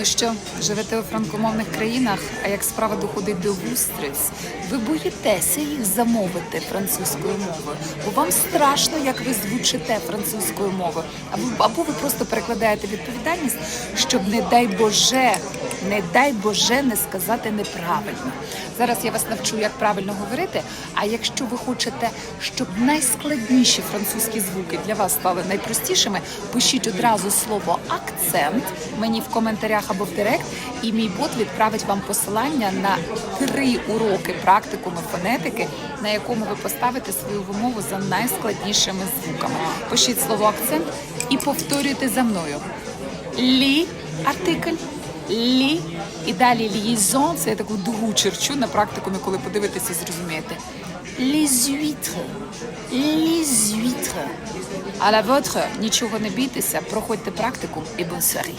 Ну що, живете у франкомовних країнах, а як справа доходить до вустриць, ви боїтеся їх замовити французькою мовою, бо вам страшно, як ви звучите французькою мовою, або, або ви просто перекладаєте відповідальність, щоб не дай Боже, не дай Боже не сказати неправильно. Зараз я вас навчу, як правильно говорити. А якщо ви хочете, щоб найскладніші французькі звуки для вас стали найпростішими, пишіть одразу слово акцент мені в коментарях або в директ, і мій бот відправить вам посилання на три уроки практикуму фонетики, на якому ви поставите свою вимову за найскладнішими звуками. Пишіть слово акцент і повторюйте за мною. Лі артикль. Лі і далі лізон це я таку дугу черчу на практикумі, коли подивитеся, зрозумієте. Les huîtres. Les huîtres. А la votre, нічого не бійтеся, проходьте практику і soirée.